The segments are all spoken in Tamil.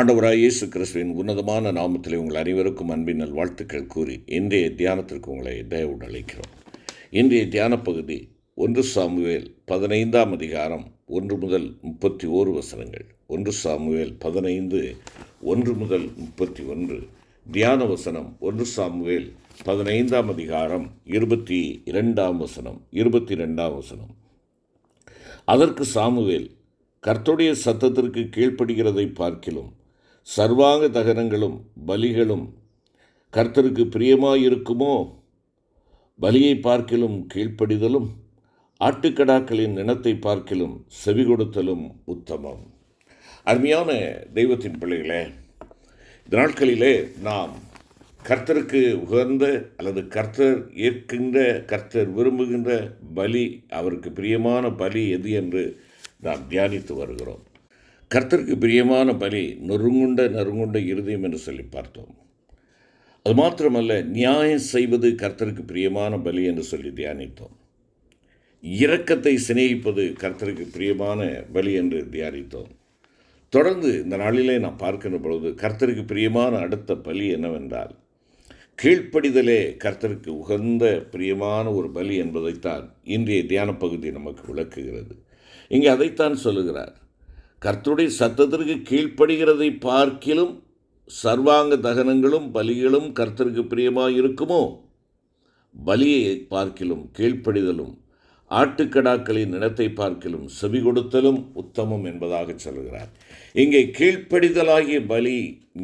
ஆண்டவராய் இயேசு கிறிஸ்துவின் உன்னதமான நாமத்தில் உங்கள் அனைவருக்கும் அன்பின் நல் வாழ்த்துக்கள் கூறி இன்றைய தியானத்திற்கு உங்களை தயவுடன் அழைக்கிறோம். இன்றைய தியான பகுதி ஒன்று சாமுவேல் பதினைந்தாம் அதிகாரம் ஒன்று முதல் முப்பத்தி ஓரு வசனங்கள். ஒன்று சாமுவேல் பதினைந்து ஒன்று முதல் முப்பத்தி ஒன்று தியான வசனம் ஒன்று சாமுவேல் பதினைந்தாம் அதிகாரம் இருபத்தி இரண்டாம் வசனம் இருபத்தி ரெண்டாம் வசனம். அதற்கு சாமுவேல் கர்த்தருடைய சத்தத்திற்கு கீழ்ப்படுகிறதை பார்க்கிலும் சர்வாங்க தகனங்களும் பலிகளும் கர்த்தருக்கு பிரியமாயிருக்குமோ? பலியை பார்க்கிலும் கீழ்ப்படிதலும் ஆட்டுக்கடாக்களின் நினத்தை பார்க்கிலும் செவி கொடுத்தலும் உத்தமம். அருமையான தெய்வத்தின் பிள்ளைகளே இந்த நாட்களிலே நாம் கர்த்தருக்கு உகந்த அல்லது கர்த்தர் ஏற்கின்ற கர்த்தர் விரும்புகின்ற பலி அவருக்கு பிரியமான பலி எது என்று நாம் தியானித்து வருகிறோம். கர்த்தருக்கு பிரியமான பலி நொறுங்குண்ட நறுங்குண்ட இருதயம் என்று சொல்லி பார்த்தோம். அது மாத்திரமல்ல நியாயம் செய்வது கர்த்தருக்கு பிரியமான பலி என்று சொல்லி தியானித்தோம். இரக்கத்தை சிநேகிப்பது கர்த்தருக்கு பிரியமான பலி என்று தியானித்தோம். தொடர்ந்து இந்த நாளிலே நான் பார்க்கின்ற பொழுது கர்த்தருக்கு பிரியமான அடுத்த பலி என்னவென்றால் கீழ்ப்படிதலே கர்த்தருக்கு உகந்த பிரியமான ஒரு பலி என்பதைத்தான் இன்றைய தியான பகுதி நமக்கு விளக்குகிறது. இங்கே அதைத்தான் சொல்லுகிறார். கர்த்தருடைய சத்தத்திற்கு கீழ்ப்படுகிறதை பார்க்கிலும் சர்வாங்க தகனங்களும் பலிகளும் கர்த்தருக்கு பிரியமாக இருக்குமோ பலியை பார்க்கிலும் கீழ்ப்படிதலும் ஆட்டுக்கடாக்களின் நிலத்தை பார்க்கிலும் செவி கொடுத்தலும் உத்தமம் என்பதாக சொல்கிறார். இங்கே கீழ்ப்படிதலாகிய பலி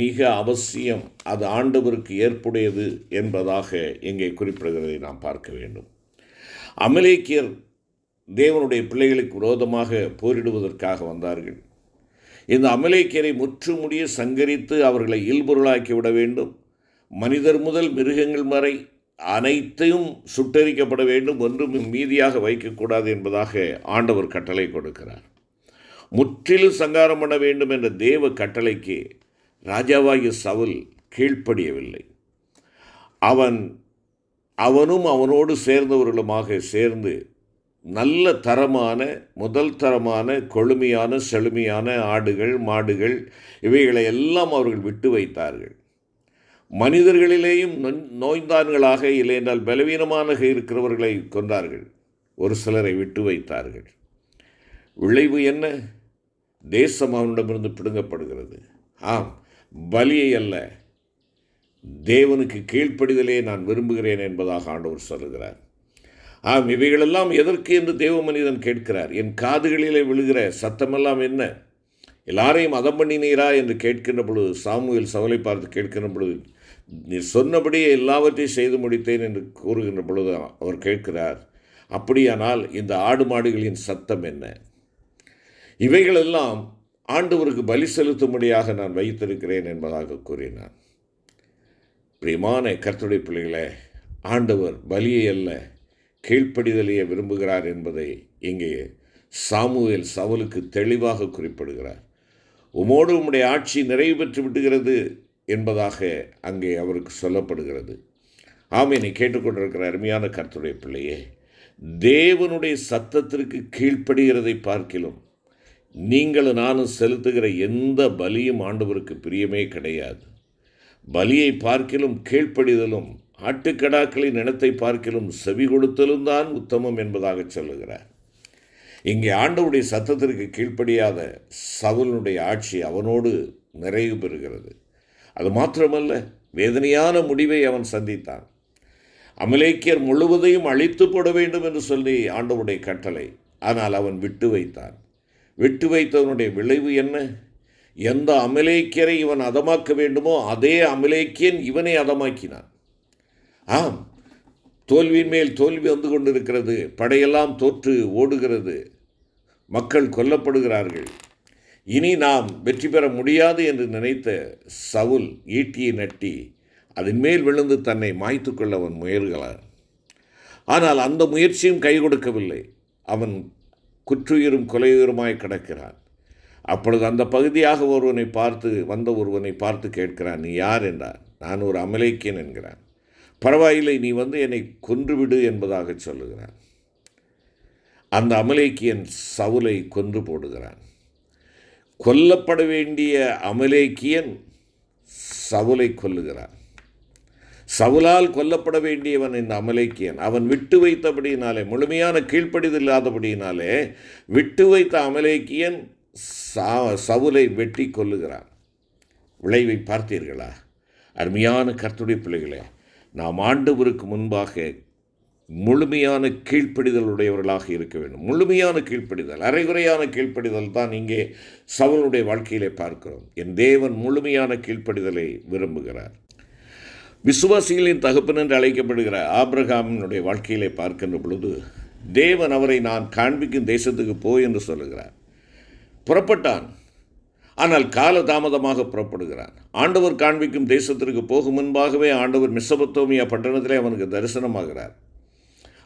மிக அவசியம். அது ஆண்டவருக்கு ஏற்புடையது என்பதாக இங்கே குறிப்பிடுகிறதை நாம் பார்க்க வேண்டும். அமலேக்கியர் தேவனுடைய பிள்ளைகளுக்கு விரோதமாக போரிடுவதற்காக வந்தார்கள். இந்த அமலேக்கியரை முற்றுமுடிய சங்கரித்து அவர்களை இல்பொருளாக்கி விட வேண்டும். மனிதர் முதல் மிருகங்கள் வரை அனைத்தையும் சுட்டரிக்கப்பட வேண்டும். ஒன்றும் மீதியாக வைக்கக்கூடாது என்பதாக ஆண்டவர் கட்டளை கொடுக்கிறார். முற்றிலும் சங்காரம் பண்ண வேண்டும் என்ற தேவ கட்டளைக்கு ராஜாவாகிய சவுல் கீழ்ப்படியவில்லை. அவன் அவனும் அவனோடு சேர்ந்தவர்களுமாக சேர்ந்து நல்ல தரமான முதல் தரமான கொழுமையான செழுமையான ஆடுகள் மாடுகள் இவைகளை எல்லாம் அவர்கள் விட்டு வைத்தார்கள். மனிதர்களிலேயும் நோய்ந்தான்களாக இல்லையென்றால் பலவீனமாக இருக்கிறவர்களை கொண்டார்கள் ஒரு சிலரை விட்டு வைத்தார்கள். விளைவு என்ன? தேசம் அவனிடமிருந்து பிடுங்கப்படுகிறது. ஆம் பலியை அல்ல. தேவனுக்கு கீழ்ப்படிதலே நான் விரும்புகிறேன் என்பதாக ஆண்டவர் சொல்லுகிறார். ஆம் இவைகளெல்லாம் எதற்கு என்று தேவ மனிதன் கேட்கிறார். என் காதுகளிலே விழுகிற சத்தமெல்லாம் என்ன? எல்லாரையும் அதம் பண்ணினீரா என்று கேட்கின்ற பொழுது சாமுவேல் சவலை பார்த்து கேட்கின்ற பொழுது நீ சொன்னபடியே எல்லாவற்றையும் செய்து முடித்தேன் என்று கூறுகின்ற பொழுது அவர் கேட்கிறார் அப்படியானால் இந்த ஆடு மாடுகளின் சத்தம் என்ன? இவைகளெல்லாம் ஆண்டவருக்கு பலி செலுத்தும்படியாக நான் வைத்திருக்கிறேன் என்பதாக கூறினார் பிரியமான கர்த்துடைய பிள்ளைகளே ஆண்டவர் பலியை அல்ல கீழ்ப்படிதலையே விரும்புகிறார் என்பதை இங்கே சாமுவேல் சவலுக்கு தெளிவாக குறிப்பிடுகிறார். உமோடு உம்முடைய ஆட்சி நிறைவு பெற்று விட்டுகிறது என்பதாக அங்கே அவருக்கு சொல்லப்படுகிறது. ஆம் நீ கேட்டுக்கொண்டிருக்கிற அருமையான கருத்துடைய பிள்ளையே தேவனுடைய சத்தத்திற்கு கீழ்ப்படுகிறதை பார்க்கிலும் நீங்களும் நானும் செலுத்துகிற எந்த பலியும் ஆண்டவருக்கு பிரியமே கிடையாது. பலியை பார்க்கிலும் கீழ்ப்படிதலும் ஆட்டுக்கடாக்களின் இனத்தை பார்க்கிலும் செவி கொடுத்தலும் தான் உத்தமம் என்பதாக சொல்லுகிறார். இங்கே ஆண்டவுடைய சத்தத்திற்கு கீழ்ப்படியாத சவுலனுடைய ஆட்சி அவனோடு நிறைவு பெறுகிறது. அது மாத்திரமல்ல வேதனையான முடிவை அவன் சந்தித்தான். அமலேக்கியர் முழுவதையும் அழித்து போட வேண்டும் என்று சொல்லி ஆண்டவுடைய கட்டளை ஆனால் அவன் விட்டு வைத்தான். விட்டு வைத்தவனுடைய விளைவு என்ன? எந்த அமலேக்கியரை இவன் அதமாக்க வேண்டுமோ அதே அமலேக்கியன் இவனை அதமாக்கினான். ஆம் தோல்வியின் மேல் தோல்வி வந்து கொண்டிருக்கிறது. படையெல்லாம் தோற்று ஓடுகிறது. மக்கள் கொல்லப்படுகிறார்கள். இனி நாம் வெற்றி பெற முடியாது என்று நினைத்த சவுல் ஈட்டியை நட்டி அதன் மேல் விழுந்து தன்னை மாய்த்து கொள்ள அவன் முயல்கிறான். ஆனால் அந்த முயற்சியும் கை கொடுக்கவில்லை. அவன் குற்றுயிரும் கொலையுயிருமாய் கிடக்கிறான். அப்பொழுது அந்த பகுதியாக ஒருவனை பார்த்து வந்த ஒருவனை பார்த்து கேட்கிறான் நீ யார்? என்றார் நான் ஒரு அமலேக்கியன் என்கிறான். பரவாயில்லை நீ வந்து என்னை கொன்றுவிடு என்பதாக சொல்லுகிறான். அந்த அமலேக்கியன் சவுலை கொன்று போடுகிறான். கொல்லப்பட வேண்டிய அமலேக்கியன் சவுலை கொல்லுகிறான். சவுலால் கொல்லப்பட வேண்டியவன் இந்த அமலேக்கியன். அவன் விட்டு வைத்தபடியினாலே முழுமையான கீழ்ப்படிதல் இல்லாதபடியினாலே விட்டு வைத்த அமலேக்கியன் சா சவுலை வெட்டி கொல்லுகிறான். விளைவை பார்த்தீர்களா? அருமையான கர்த்துடைய பிள்ளைகளே நாம் ஆண்டவருக்கு முன்பாக முழுமையான கீழ்ப்படிதலுடையவர்களாக இருக்க வேண்டும். முழுமையான கீழ்ப்படிதல் அரைகுறையான கீழ்ப்படிதல் தான் இங்கே சவுளுடைய வாழ்க்கையிலே பார்க்கிறோம். என் தேவன் முழுமையான கீழ்ப்படிதலை விரும்புகிறார். விசுவாசிகளின் தகப்பன் என்று அழைக்கப்படுகிற ஆப்ரஹாமினுடைய வாழ்க்கையிலே பார்க்கின்ற பொழுது தேவன் அவரை நான் காண்பிக்கும் தேசத்துக்கு போ என்று சொல்லுகிறார். புறப்பட்டான். ஆனால் கால தாமதமாக புறப்படுகிறான் ஆண்டவர் காண்பிக்கும் தேசத்திற்கு போகும் முன்பாகவே ஆண்டவர் மிசபத்தோமியா பட்டணத்திலே அவனுக்கு தரிசனமாகிறார்.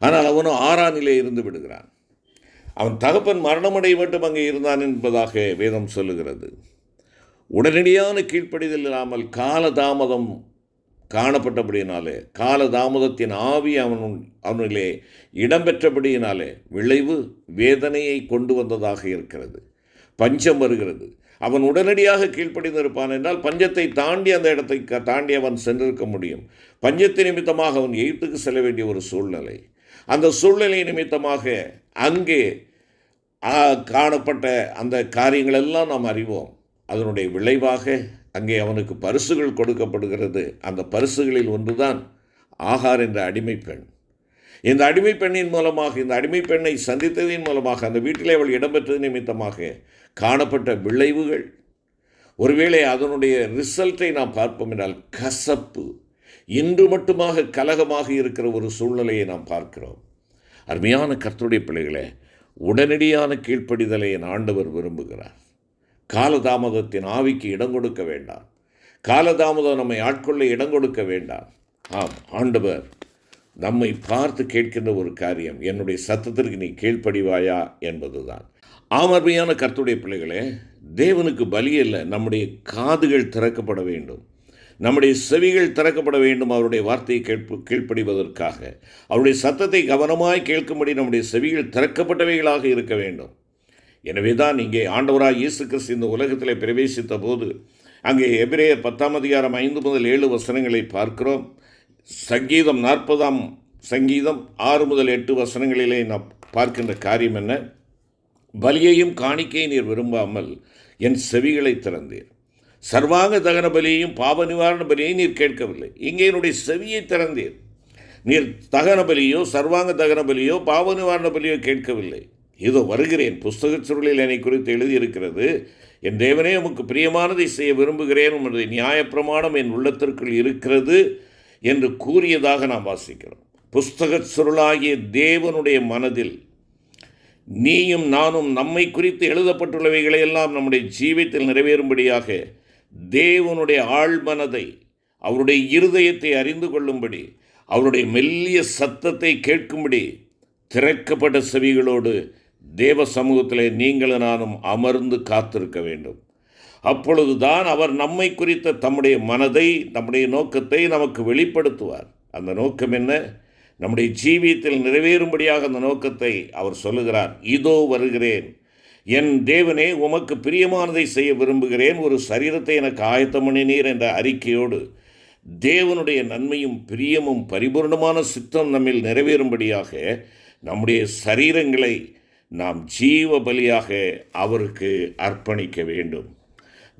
ஆனால் அவனும் ஆறானிலே இருந்து விடுகிறான். அவன் தகப்பன் மரணமடைய மட்டும் அங்கே இருந்தான் என்பதாக வேதம் சொல்லுகிறது. உடனடியான கீழ்ப்படிதல் இல்லாமல் காலதாமதம் காணப்பட்டபடியினாலே காலதாமதத்தின் ஆவி அவன் அவனிலே இடம்பெற்றபடியினாலே விளைவு வேதனையை கொண்டு வந்ததாக இருக்கிறது. பஞ்சம் வருகிறது. அவன் உடனடியாக கீழ்ப்படிந்திருப்பான் என்றால் பஞ்சத்தை தாண்டி அந்த இடத்தை க- தாண்டி அவன் சென்றிருக்க முடியும். பஞ்சத்தை நிமித்தமாக அவன் எகிப்துக்கு செல்ல வேண்டிய ஒரு சூழ்நிலை. அந்த சூழ்நிலை நிமித்தமாக அங்கே காணப்பட்ட அந்த காரியங்களெல்லாம் நாம் அறிவோம். அதனுடைய விளைவாக அங்கே அவனுக்கு பரிசுகள் கொடுக்கப்படுகிறது. அந்த பரிசுகளில் ஒன்றுதான் ஆகார் என்ற அடிமை பெண். இந்த அடிமை பெண்ணின் மூலமாக இந்த அடிமை பெண்ணை சந்தித்ததின் மூலமாக அந்த வீட்டிலே அவள் இடம்பெற்றது நிமித்தமாக காணப்பட்ட விளைவுகள். ஒருவேளை அதனுடைய ரிசல்ட்டை நாம் பார்ப்போம் என்றால் கசப்பு. இன்று மட்டுமாக கலகமாக இருக்கிற ஒரு சூழ்நிலையை நாம் பார்க்கிறோம். அருமையான கர்த்தருடைய பிள்ளைகளே உடனடியான கீழ்ப்படிதலை என் ஆண்டவர் விரும்புகிறார். காலதாமதத்தின் ஆவிக்கு இடம் கொடுக்க வேண்டாம். காலதாமதம் நம்மை ஆட்கொள்ள இடம் கொடுக்க வேண்டாம். ஆம் ஆண்டவர் நம்மை பார்த்து கேட்கின்ற ஒரு காரியம் என்னுடைய சத்தத்திற்கு நீ கீழ்ப்படிவாயா என்பதுதான். ஆமர்மையான கர்த்துடைய பிள்ளைகளே தேவனுக்கு பலியல்ல நம்முடைய காதுகள் திறக்கப்பட வேண்டும். நம்முடைய செவிகள் திறக்கப்பட வேண்டும் அவருடைய வார்த்தையை கேட்பு கீழ்ப்படிவதற்காக. அவருடைய சத்தத்தை கவனமாய் கேட்கும்படி நம்முடைய செவிகள் திறக்கப்பட்டவைகளாக இருக்க வேண்டும். எனவே தான் இங்கே ஆண்டவராய் இயேசு கிறிஸ்து இந்த உலகத்தில் பிரவேசித்த போது அங்கே எபிரேயர் பத்தாம் அதிகாரம் ஐந்து முதல் ஏழு வசனங்களை பார்க்கிறோம். சங்கீதம் நாற்பதாம் சங்கீதம் ஆறு முதல் எட்டு வசனங்களிலே நாம் பார்க்கின்ற காரியம் என்ன? பலியையும் காணிக்கையை நீர் விரும்பாமல் என் செவிகளை திறந்தீர். சர்வாங்க தகன பலியையும் பாவ நிவாரண பலியையும் நீர் கேட்கவில்லை. இங்கே என்னுடைய செவியை திறந்தீர். நீர் தகன பலியோ சர்வாங்க தகன பலியோ பாவ நிவாரண பலியோ கேட்கவில்லை. இதோ வருகிறேன். புஸ்தகச் சுருளில் என்னை குறித்து எழுதியிருக்கிறது. என் தேவனே உமக்கு பிரியமானதை செய்ய விரும்புகிறேன். உமது நியாயப்பிரமாணம் என் உள்ளத்திற்குள் இருக்கிறது. என்று கூறியதாக நாம் வாசிக்கிறோம். புஸ்தகச் சுருளாகிய தேவனுடைய மனதில் நீயும் நானும் நம்மை குறித்து எழுதப்பட்டுள்ளவைகளை எல்லாம் நம்முடைய ஜீவித்தில் நிறைவேறும்படியாக தேவனுடைய ஆழ்மனதை அவருடைய இருதயத்தை அறிந்து கொள்ளும்படி அவருடைய மெல்லிய சத்தத்தை கேட்கும்படி திறக்கப்பட்ட செவிகளோடு தேவ சமூகத்திலே நீங்களும் நானும் அமர்ந்து காத்திருக்க வேண்டும். அப்பொழுதுதான் அவர் நம்மை குறித்த தம்முடைய மனதை நம்முடைய நோக்கத்தை நமக்கு வெளிப்படுத்துவார். அந்த நோக்கம் என்ன? நம்முடைய ஜீவியத்தில் நிறைவேறும்படியாக அந்த நோக்கத்தை அவர் சொல்லுகிறார். இதோ வருகிறேன். என் தேவனே உமக்கு பிரியமானதை செய்ய விரும்புகிறேன். ஒரு சரீரத்தை எனக்கு ஆயத்தம் பண்ணினீர் என்ற அறிக்கையோடு தேவனுடைய நன்மையும் பிரியமும் பரிபூர்ணமான சித்தம் நம்மில் நிறைவேறும்படியாக நம்முடைய சரீரங்களை நாம் ஜீவ பலியாக அவருக்கு அர்ப்பணிக்க வேண்டும்.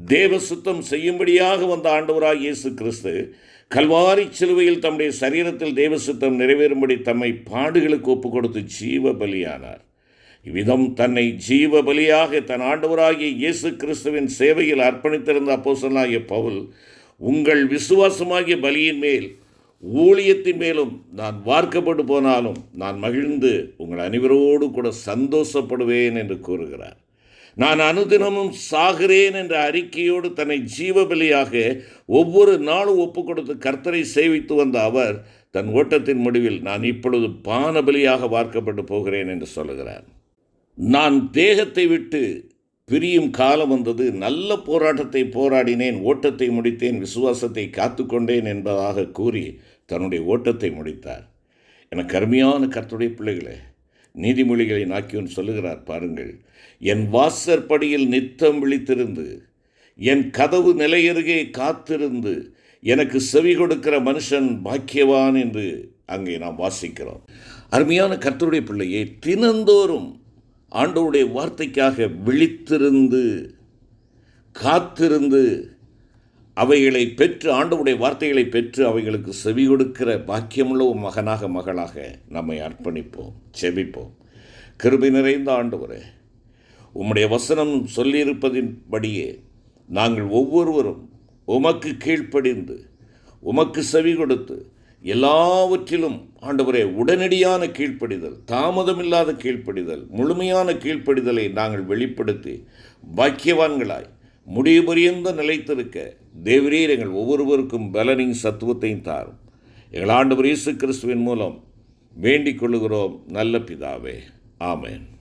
தேவ சுத்தம் செய்யும்படியாக வந்த ஆண்டவராக இயேசு கிறிஸ்து கல்வாரி சிலுவையில் தம்முடைய சரீரத்தில் தேவ சுத்தம் நிறைவேறும்படி தம்மை பாடுகளுக்கு ஒப்புக் கொடுத்து ஜீவ பலியானார் இவ்விதம் தன்னை ஜீவ பலியாக தன் ஆண்டவராகிய இயேசு கிறிஸ்துவின் சேவையில் அர்ப்பணித்திருந்த அப்போசனாகிய பவுல் உங்கள் விசுவாசமாகிய பலியின் மேல் ஊழியத்தின் மேலும் நான் வார்க்கப்பட்டு போனாலும் நான் மகிழ்ந்து உங்கள் அனைவரோடு கூட சந்தோஷப்படுவேன் என்று கூறுகிறார். நான் அனுதினமும் சாகிறேன் என்ற அறிக்கையோடு தன்னை ஜீவபலியாக ஒவ்வொரு நாளும் ஒப்பு கொடுத்து கர்த்தரை சேவித்து வந்த அவர் தன் ஓட்டத்தின் முடிவில் நான் இப்பொழுது பானபலியாக வார்க்கப்பட்டு போகிறேன் என்று சொல்லுகிறார். நான் தேகத்தை விட்டு பிரியும் காலம் வந்தது நல்ல போராட்டத்தை போராடினேன் ஓட்டத்தை முடித்தேன் விசுவாசத்தை காத்துக்கொண்டேன் என்பதாக கூறி தன்னுடைய ஓட்டத்தை முடித்தார். எனக்கு அருமையான கர்த்துடைய பிள்ளைகளே நீதிமொழிகளை நாக்கியவன் சொல்லுகிறார் பாருங்கள். என் வாசற்படியில் நித்தம் விழித்திருந்து என் கதவு நிலையருகே காத்திருந்து எனக்கு செவி கொடுக்கிற மனுஷன் பாக்கியவான் என்று அங்கே நாம் வாசிக்கிறோம். அருமையான கர்த்தருடைய பிள்ளையை தினந்தோறும் ஆண்டவருடைய வார்த்தைக்காக விழித்திருந்து காத்திருந்து அவைகளை பெற்று ஆண்டவுடைய வார்த்தைகளை பெற்று அவைகளுக்கு செவி கொடுக்கிற பாக்கியமுள்ள ஒரு மகனாக மகளாக நம்மை அர்ப்பணிப்போம் செபிப்போம். கிருபி நிறைந்த ஆண்டவரே உம்முடைய வசனம் சொல்லியிருப்பதின்படியே நாங்கள் ஒவ்வொருவரும் உமக்கு கீழ்ப்படிந்து உமக்கு செவி கொடுத்து எல்லாவற்றிலும் ஆண்டவரே உடனடியான கீழ்ப்படிதல் தாமதமில்லாத கீழ்ப்படிதல் முழுமையான கீழ்ப்படிதலை நாங்கள் வெளிப்படுத்தி பாக்கியவான்களாய் முடிவு பரியந்த நிலைத்திருக்க தேவரீர் எங்கள் ஒவ்வொருவருக்கும் பலனின் சத்துவத்தையும் தாரும். எங்கள் ஆண்டவர் இயேசு கிறிஸ்துவின் மூலம் வேண்டிக் கொள்ளுகிறோம். நல்ல பிதாவே. ஆமேன்.